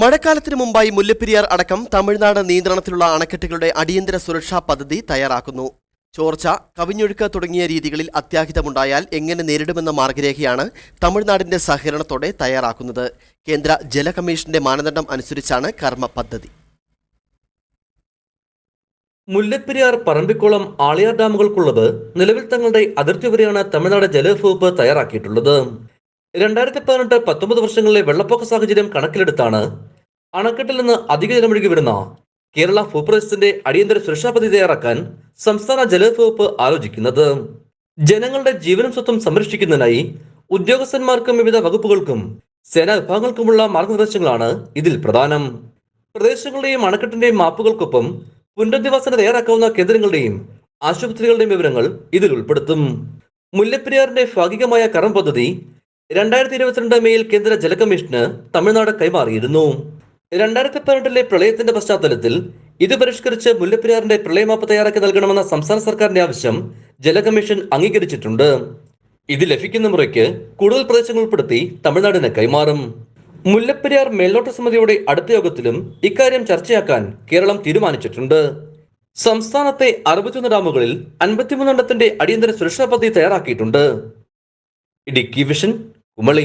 മഴക്കാലത്തിന് മുമ്പായി മുല്ലപ്പെരിയാർ അടക്കം തമിഴ്നാട് നിയന്ത്രണത്തിലുള്ള അണക്കെട്ടുകളുടെ അടിയന്തര സുരക്ഷാ പദ്ധതി തയ്യാറാക്കുന്നു. ചോർച്ച കവിഞ്ഞൊഴുക്ക് തുടങ്ങിയ രീതികളിൽ അത്യാഹിതമുണ്ടായാൽ എങ്ങനെ നേരിടുമെന്ന മാർഗരേഖയാണ് തമിഴ്നാടിന്റെ സഹകരണത്തോടെ തയ്യാറാക്കുന്നത്. കേന്ദ്ര ജലകമ്മീഷന്റെ മാനദണ്ഡം അനുസരിച്ചാണ് കർമ്മ പദ്ധതി. മുല്ലപ്പെരിയാർ പറമ്പിക്കുളം ആളിയാർ ഡാമുകൾക്കുള്ളത് നിലവിൽ തങ്ങളുടെ അതിർത്തി വരെയാണ് തമിഴ്നാട് ജലവകുപ്പ് തയ്യാറാക്കിയിട്ടുള്ളത്. രണ്ടായിരത്തി പതിനെട്ട് പത്തൊമ്പത് വർഷങ്ങളിലെ വെള്ളപ്പൊക്ക സാഹചര്യം കണക്കിലെടുത്താണ് അണക്കെട്ടിൽ നിന്ന് അധിക ജലമൊഴുകി വരുന്ന കേരള ഭൂപ്രദേശത്തിന്റെ അടിയന്തര സുരക്ഷാ പദ്ധതി തയ്യാറാക്കാൻ സംസ്ഥാന ജലവകുപ്പ് ആലോചിക്കുന്നത്. ജനങ്ങളുടെ ജീവനും സ്വത്തും സംരക്ഷിക്കുന്നതിനായി ഉദ്യോഗസ്ഥന്മാർക്കും വിവിധ വകുപ്പുകൾക്കും സേനാ വിഭാഗങ്ങൾക്കുമുള്ള മാർഗനിർദ്ദേശങ്ങളാണ് ഇതിൽ പ്രധാനം. പ്രദേശങ്ങളുടെയും അണക്കെട്ടിന്റെയും മാപ്പുകൾക്കൊപ്പം പുനരധിവാസന തയ്യാറാക്കാവുന്ന കേന്ദ്രങ്ങളുടെയും ആശുപത്രികളുടെയും വിവരങ്ങൾ ഇതിൽ ഉൾപ്പെടുത്തും. മുല്ലപ്പെരിയാറിന്റെ ഭാഗികമായ കരം പദ്ധതി രണ്ടായിരത്തി ഇരുപത്തിരണ്ട് മെയിൽ കേന്ദ്ര ജല കമ്മീഷന് തമിഴ്നാട് കൈമാറിയിരുന്നു. രണ്ടായിരത്തി പതിനെട്ടിലെ പ്രളയത്തിന്റെ പശ്ചാത്തലത്തിൽ ഇത് പരിഷ്കരിച്ച് മുല്ലപ്പെരിയാറിന്റെ പ്രളയമാപ്പ് തയ്യാറാക്കി നൽകണമെന്ന സംസ്ഥാന സർക്കാരിന്റെ ആവശ്യം ജലകമ്മീഷൻ അംഗീകരിച്ചിട്ടുണ്ട്. ഇത് ലഭിക്കുന്ന മുറയ്ക്ക് കൂടുതൽ പ്രദേശങ്ങൾ ഉൾപ്പെടുത്തി തമിഴ്നാടിന് കൈമാറും. മുല്ലപ്പെരിയാർ മേൽനോട്ട സമിതിയുടെ അടുത്ത യോഗത്തിലും ഇക്കാര്യം ചർച്ചയാക്കാൻ കേരളം തീരുമാനിച്ചിട്ടുണ്ട്. സംസ്ഥാനത്തെ അറുപത്തിയൊന്ന് ഡാമുകളിൽ അൻപത്തിമൂന്നെണ്ണത്തിന്റെ അടിയന്തര സുരക്ഷാ പദ്ധതി തയ്യാറാക്കിയിട്ടുണ്ട്. ഇടുക്കി വിഷൻ குமளை.